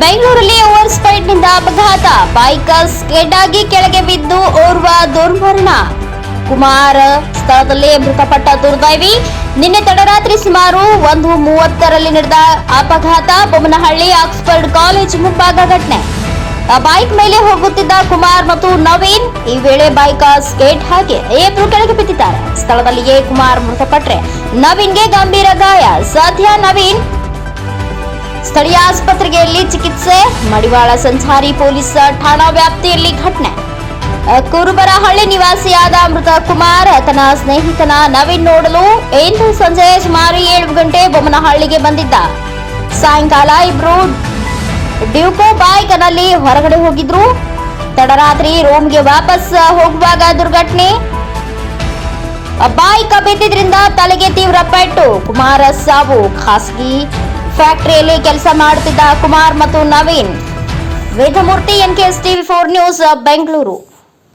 ಬೆಂಗಳೂರಲ್ಲಿ ಓವರ್ ಸ್ಪೀಡ್ನಿಂದ ಅಪಘಾತ. ಬೈಕ್ ಸ್ಕೆಡ್ ಆಗಿ ಕೆಳಗೆ ಬಿದ್ದು ಓರ್ವ ದುರ್ಮರಣ. ಕುಮಾರ್ ಸ್ಥಳದಲ್ಲಿ ಮೃತಪಟ್ಟ ದುರ್ದೈವಿ. ನಿನ್ನೆ ತಡರಾತ್ರಿ ಸುಮಾರು ಒಂದು ಮೂವತ್ತರಲ್ಲಿ ನಡೆದ ಅಪಘಾತ ಬೊಮ್ಮನಹಳ್ಳಿ ಆಕ್ಸ್ಫರ್ಡ್ ಕಾಲೇಜ್ ಮುಂಭಾಗ ಘಟನೆ. ಬೈಕ್ ಮೇಲೆ ಹೋಗುತ್ತಿದ್ದ ಕುಮಾರ್ ಮತ್ತು ನವೀನ್ ಈ ವೇಳೆ ಬೈಕ್ ಸ್ಕೇಟ್ ಹಾಕಿ ಇಬ್ರು ಕೆಳಗೆ ಬಿದ್ದಿದ್ದಾರೆ. ಸ್ಥಳದಲ್ಲಿಯೇ ಕುಮಾರ್ ಮೃತಪಟ್ಟರೆ ನವೀನ್ಗೆ ಗಂಭೀರ ಗಾಯ. ಸದ್ಯ ನವೀನ್ ಸ್ಥಳೀಯ ಆಸ್ಪತ್ರೆಯಲ್ಲಿ ಚಿಕಿತ್ಸೆ, ಮಡಿವಾಳ ಸಂಚಾರಿ ಪೊಲೀಸ್ ಠಾಣಾ ವ್ಯಾಪ್ತಿಯಲ್ಲಿ ಘಟನೆ. ಕುರುಬರಹಳ್ಳಿ ನಿವಾಸಿಯಾದ ಮೃತ ಕುಮಾರ್, ತನ್ನ ಸ್ನೇಹಿತನ ನವೀನ್ ನೋಡಲು ಇಂದು ಸಂಜೆ ಸುಮಾರು ಏಳು ಗಂಟೆ ಬೊಮ್ಮನಹಳ್ಳಿಗೆ ಬಂದಿದ್ದ. ಸಾಯಂಕಾಲ ಇಬ್ರು ಡ್ಯೂಕೋ ಬೈಕ್ನಲ್ಲಿ ಹೊರಗಡೆ ಹೋಗಿದ್ರು. ತಡರಾತ್ರಿ ರೋಮ್ಗೆ ವಾಪಸ್ ಹೋಗುವಾಗ ದುರ್ಘಟನೆ. ಬೈಕ್ ಬಿದ್ದಿದ್ರಿಂದ ತಲೆಗೆ ತೀವ್ರ ಪೆಟ್ಟು. ಕುಮಾರ ಸಾವು, ಖಾಸಗಿ ಫ್ಯಾಕ್ಟರಿಯಲ್ಲಿ ಕೆಲಸ ಮಾಡುತ್ತಿದ್ದ ಕುಮಾರ್ ಮತ್ತು Naveen. Vedamurthy NKS TV four news Bengaluru.